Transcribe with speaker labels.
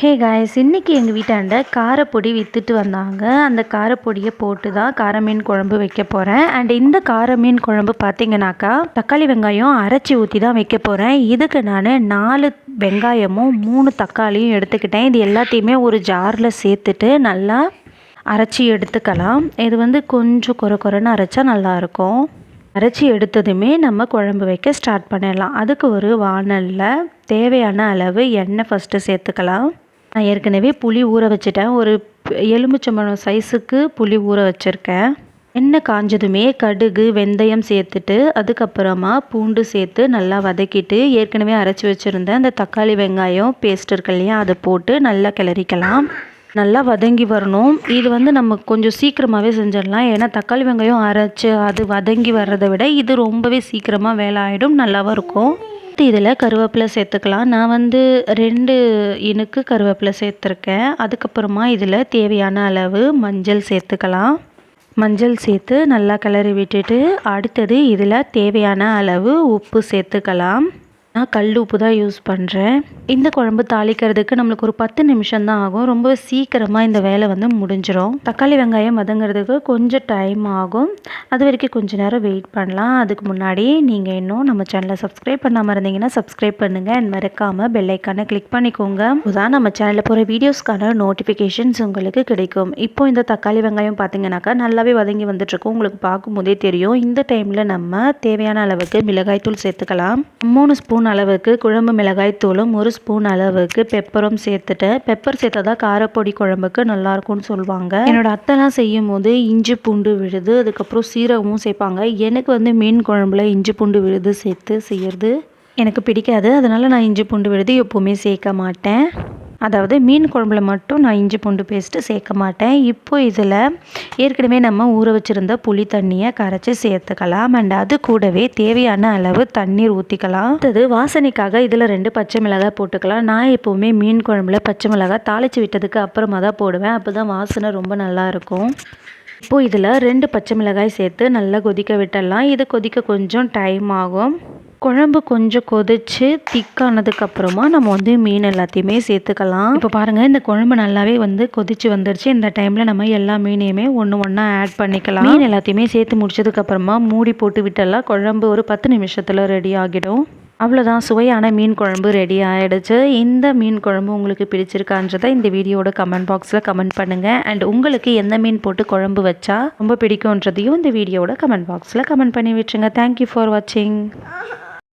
Speaker 1: Hey guys இன்றைக்கி எங்கள் வீட்டாண்ட காரப்பொடி விற்றுட்டு வந்தாங்க. அந்த காரப்பொடியை போட்டு தான் கார மீன் குழம்பு வைக்க போகிறேன் அண்ட் இந்த கார மீன் குழம்பு பார்த்தீங்கன்னாக்கா தக்காளி வெங்காயம் அரைச்சி ஊற்றி தான் வைக்க போகிறேன் இதுக்கு நான் நாலு வெங்காயமும் மூணு தக்காளியும் எடுத்துக்கிட்டேன். இது எல்லாத்தையுமே ஒரு ஜாரில் சேர்த்துட்டு நல்லா அரைச்சி எடுத்துக்கலாம். இது வந்து கொஞ்சம் குறை குறைன்னு அரைச்சா நல்லாயிருக்கும். அரைச்சி எடுத்ததுமே நம்ம குழம்பு வைக்க ஸ்டார்ட் பண்ணிடலாம். அதுக்கு ஒரு வானலில் தேவையான அளவு எண்ணெய் ஃபஸ்ட்டு சேர்த்துக்கலாம். நான் ஏற்கனவே புளி ஊற வச்சுட்டேன். ஒரு எலுமிச்சம்பழம் சைஸுக்கு புளி ஊற வச்சுருக்கேன். எண்ணெய் காஞ்சதுமே கடுகு வெந்தயம் சேர்த்துட்டு அதுக்கப்புறமா பூண்டு சேர்த்து நல்லா வதக்கிட்டு ஏற்கனவே அரைச்சி வச்சுருந்த அந்த தக்காளி வெங்காயம் பேஸ்ட் இருக்கு இல்லையா அதை போட்டு நல்லா கிளறிக்கலாம். நல்லா வதங்கி வரணும். இது வந்து நம்ம கொஞ்சம் சீக்கிரமாகவே செஞ்சிடலாம். ஏன்னா தக்காளி வெங்காயம் அரைச்சி அது வதங்கி வர்றதை விட இது ரொம்பவே சீக்கிரமாக வேலை ஆகிடும் நல்லாவும் இருக்கும். அடுத்து இதில் கருவேப்பிலை சேர்த்துக்கலாம். நான் வந்து ரெண்டு இனுக்கு கருவேப்பிலை சேர்த்துருக்கேன். அதுக்கப்புறமா இதில் தேவையான அளவு மஞ்சள் சேர்த்துக்கலாம். மஞ்சள் சேர்த்து நல்லா கிளறி விட்டுட்டு அடுத்தது இதில் தேவையான அளவு உப்பு சேர்த்துக்கலாம். நான் கல் உப்பு தான் யூஸ் பண்ணுறேன் இந்த குழம்பு தாளிக்கிறதுக்கு நம்மளுக்கு ஒரு பத்து நிமிஷம் தான் ஆகும். ரொம்ப சீக்கிரமாக இந்த வேலை வந்து முடிஞ்சிடும் தக்காளி வெங்காயம் வதங்கிறதுக்கு கொஞ்சம் டைம் ஆகும். அது வரைக்கும் கொஞ்சம் நேரம் வெயிட் பண்ணலாம். அதுக்கு முன்னாடி நீங்கள் இன்னும் நம்ம சேனலை சப்ஸ்கிரைப் பண்ணாமல் இருந்தீங்கன்னா சப்ஸ்கிரைப் பண்ணுங்கள் அண்ட் மறக்காமல் பெல்லைக்கானை கிளிக் பண்ணிக்கோங்க. அதுதான் நம்ம சேனலில் போகிற வீடியோஸ்க்கான நோட்டிஃபிகேஷன்ஸ் உங்களுக்கு கிடைக்கும். இப்போ இந்த தக்காளி வெங்காயம் பார்த்தீங்கன்னாக்கா நல்லாவே வதங்கி வந்துட்டுருக்கும். உங்களுக்கு பார்க்கும்போதே தெரியும். இந்த டைமில் நம்ம தேவையான அளவுக்கு மிளகாய்த்தூள் சேர்த்துக்கலாம். மூணு ஸ்பூன் ஸ்பூன் அளவுக்கு குழம்பு மிளகாய் தூளும் ஒரு ஸ்பூன் அளவுக்கு பெப்பரும் சேர்த்துட்டேன் பெப்பர் சேர்த்தா தான் காரப்பொடி குழம்புக்கு நல்லாயிருக்கும்னு சொல்லுவாங்க. என்னோட அத்தைலாம் செய்யும் போது இஞ்சி பூண்டு விழுது அதுக்கப்புறம் சீரகமும் சேர்ப்பாங்க. எனக்கு வந்து மீன் குழம்புல இஞ்சி பூண்டு விழுது சேர்த்து செய்யறது எனக்கு பிடிக்காது. அதனால் நான் இஞ்சி பூண்டு விழுது எப்போவுமே சேர்க்க மாட்டேன். அதாவது மீன் குழம்புல மட்டும் நான் இஞ்சி பூண்டு பேஸ்ட்டு சேர்க்க மாட்டேன். இப்போ இதில் ஏற்கனவே நம்ம ஊற வச்சுருந்த புளி தண்ணியை கரைச்சி சேர்த்துக்கலாம். அண்ட் அது கூடவே தேவையான அளவு தண்ணீர் ஊற்றிக்கலாம் அடுத்தது வாசனைக்காக இதில் ரெண்டு பச்சை மிளகாய் போட்டுக்கலாம். நான் எப்போவுமே மீன் குழம்புல பச்சை மிளகாய் தாளித்து விட்டதுக்கு அப்புறமா தான் போடுவேன். அப்போ தான் வாசனை ரொம்ப நல்லாயிருக்கும் இப்போது இதில் ரெண்டு பச்சை மிளகாய் சேர்த்து நல்லா கொதிக்க விட்டுடலாம். இது கொதிக்க கொஞ்சம் டைம் ஆகும். குழம்பு கொஞ்சம் கொதிச்சு திக்கானதுக்கப்புறமா நம்ம வந்து மீன் எல்லாத்தையுமே சேர்த்துக்கலாம். இப்போ பாருங்கள் இந்த குழம்பு நல்லாவே வந்து கொதிச்சு வந்துருச்சு. இந்த டைமில் நம்ம எல்லா மீனையுமே ஒன்று ஒன்றா ஆட் பண்ணிக்கலாம். மீன் எல்லாத்தையுமே சேர்த்து முடிச்சதுக்கப்புறமா மூடி போட்டு விட்டெல்லாம் குழம்பு ஒரு பத்து நிமிஷத்தில் ரெடி ஆகிடும். அவ்வளோதான் சுவையான மீன் குழம்பு ரெடி ஆகிடுச்சு இந்த மீன் குழம்பு உங்களுக்கு பிடிச்சிருக்கான்றதை இந்த வீடியோட கமெண்ட் பாக்ஸில் கமெண்ட் பண்ணுங்கள் அண்ட் உங்களுக்கு எந்த மீன் போட்டு குழம்பு வச்சா ரொம்ப பிடிக்கும்ன்றதையும் இந்த வீடியோட கமெண்ட் பாக்ஸில் கமெண்ட் பண்ணி விட்டுருங்க. தேங்க்யூ ஃபார் வாட்சிங்